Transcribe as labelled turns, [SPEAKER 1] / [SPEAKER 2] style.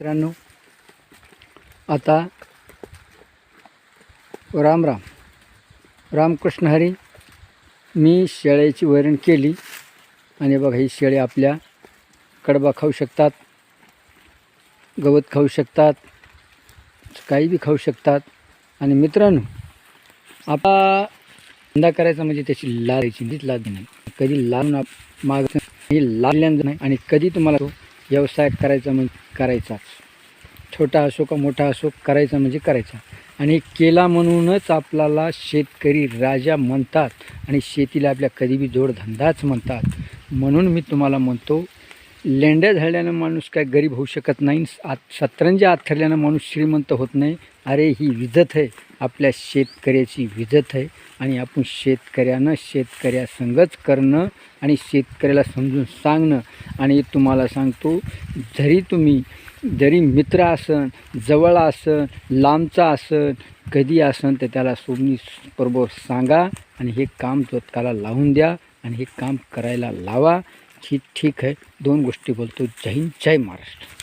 [SPEAKER 1] मित्रांनो आता राम राम. रामकृष्ण हरी मी शेळ्याची वैरण केली. आणि बघा ही शेळी आपल्या कडबा खाऊ शकतात गवत खाऊ शकतात काही बी खाऊ शकतात. आणि मित्रांनो आपला धंदा करायचा म्हणजे त्याची लारायची नीट लाद नाही कधी लावून आप- माग ही लागल्यानं नाही आणि कधी तुम्हाला तो व्यवसाय करायचा म्हणजे करायचाच छोटा असो का मोठा असो करायचा म्हणजे करायचा. आणि केला म्हणूनच आपल्याला शेतकरी राजा म्हणतात आणि शेतीला आपल्या कधीबी जोडधंदाच म्हणतात. म्हणून मी तुम्हाला म्हणतो लेंड्या झाल्यानं माणूस काय गरीब होऊ शकत नाही आत सतरंजी आथरल्यानं माणूस श्रीमंत होत नाही. अरे ही विजत आहे. आपल्या शेतकऱ्याची विजत आहे. आणि आपण शेतकऱ्यानं शेतकऱ्यासंगच करणं आणि शेतकऱ्याला समजून सांगणं. आणि तुम्हाला सांगतो जरी तुम्ही जरी मित्र असन जवळ असन लांबचा असन कधी असन तर त्याला सोबनी बरोबर सांगा आणि हे काम तत्काला लावून द्या आणि हे काम करायला लावा. ही ठीक आहे दोन गोष्टी बोलतो. जय हिंद जय महाराष्ट्र.